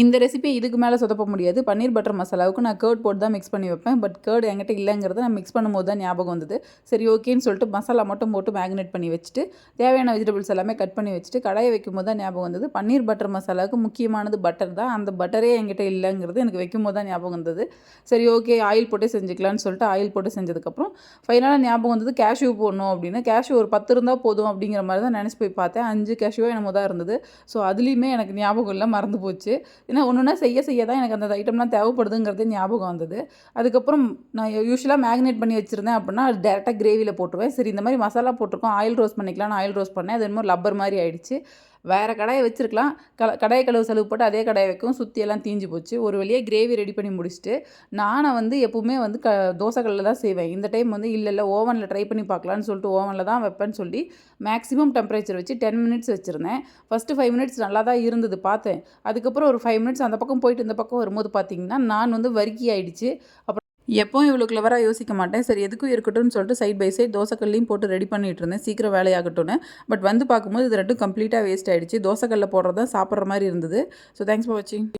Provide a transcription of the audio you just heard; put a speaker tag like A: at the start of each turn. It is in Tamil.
A: இந்த ரெசிபி இதுக்கு மேலே சொதப்ப முடியாது. பன்னீர் பட்டர் மசாலாவுக்கு நான் கேர்ட் போட்டு தான் மிக்ஸ் பண்ணி வைப்பேன். பட் கேர்டு என்கிட்ட இல்லைங்கிறத நான் மிக்ஸ் பண்ணும்போது தான் ஞாபகம் வந்தது. சரி ஓகேன்னு சொல்லிட்டு மசாலா மட்டும் போட்டு மேக்னேட் பண்ணி வச்சுட்டு தேவையான வெஜிடபிள்ஸ் எல்லாமே கட் பண்ணி வச்சுட்டு கடாயை வைக்கும் போது தான் ஞாபகம் வந்தது. பன்னீர் பட்டர் மசாலாவுக்கு முக்கியமானது பட்டர் தான். அந்த பட்டரே என்கிட்ட இல்லைங்கிறது எனக்கு வைக்கும் போது தான் ஞாபகம் வந்தது. சரி ஓகே ஆயில் போட்டு செஞ்சுக்கலான்னு சொல்லிட்டு ஆயில் போட்டு செஞ்சதுக்கப்புறம் ஃபைனலாக ஞாபகம் வந்தது கேஷ்யூ போடணும் அப்படின்னு. கேஷ்யூ ஒரு பத்து இருந்தால் போதும் அப்படிங்கிற மாதிரி தான் நினச்சி போய் பார்த்தேன். அஞ்சு கேஷ்யூவோ என்னமோ தான் இருந்தது. ஸோ அதுலேயுமே எனக்கு ஞாபகம் இல்லை மறந்து போச்சு. ஏன்னா ஒன்று ஒன்றா செய்ய செய்ய தான் எனக்கு அந்த ஐட்டம்லாம் தேவைப்படுதுங்கிறது ஞாபகம் வந்தது. அதுக்கப்புறம் நான் யூஸ்வலாக மேக்னேட் பண்ணி வச்சுருந்தேன் அப்படின்னா அது டேரெக்டாக கிரேவியில் போட்டுருவேன். சரி இந்த மாதிரி மசாலா போட்டிருக்கோம். ஆயில் ரோஸ்ட் பண்ணிக்கலாம்னு ஆயில் ரோஸ்ட் பண்ணேன். அது என்னமோ லப்பர் மாதிரி ஆயிடுச்சு. வேறு கடாயை வச்சுருக்கலாம். க கடாயை கழுவு செலவு போட்டு அதே கடாயை வைக்கும் சுற்றியெல்லாம் தீஞ்சு போச்சு. ஒரு வழியாக கிரேவி ரெடி பண்ணி முடிச்சுட்டு நானை வந்து எப்போவுமே வந்து க தோசைக்கல்லில் தான் செய்வேன். இந்த டைம் வந்து இல்லை இல்லை ஓவனில் ட்ரை பண்ணி பார்க்கலான்னு சொல்லிட்டு ஓவனில் தான் வைப்பேன்னு சொல்லி மேக்ஸிமம் டெம்பரேச்சர் வச்சு டென் மினிட்ஸ் வச்சுருந்தேன். ஃபஸ்ட்டு ஃபைவ் மினிட்ஸ் நல்லா தான் இருந்தது பார்த்தேன். அதுக்கப்புறம் ஒரு ஃபைவ் மினிட்ஸ் அந்த பக்கம் போயிட்டு இந்த பக்கம் வரும்போது பார்த்தீங்கன்னா நான் வந்து வறுக்கி ஆகிடுச்சு அப்புறம் எப்போவும் இவ்வளோ கிளவராக யோசிக்க மாட்டேன். சரி எதுக்கும் இருக்கட்டும்னு சொல்லிட்டு சைட் பை சைட் தோசைக்கல்லையும் போட்டு ரெடி பண்ணிட்டு இருந்தேன். சீக்கிரம் வேலையாகட்டும்னு. பட் வந்து பார்க்கும்போது இது ரெண்டும் கம்ப்ளீட்டாக வேஸ்ட் ஆகிடுச்சு தோசைக்கல்ல போடுறது தான் சாப்பிட்ற மாதிரி இருந்தது. ஸோ தேங்க்ஸ் ஃபார் வாட்சிங்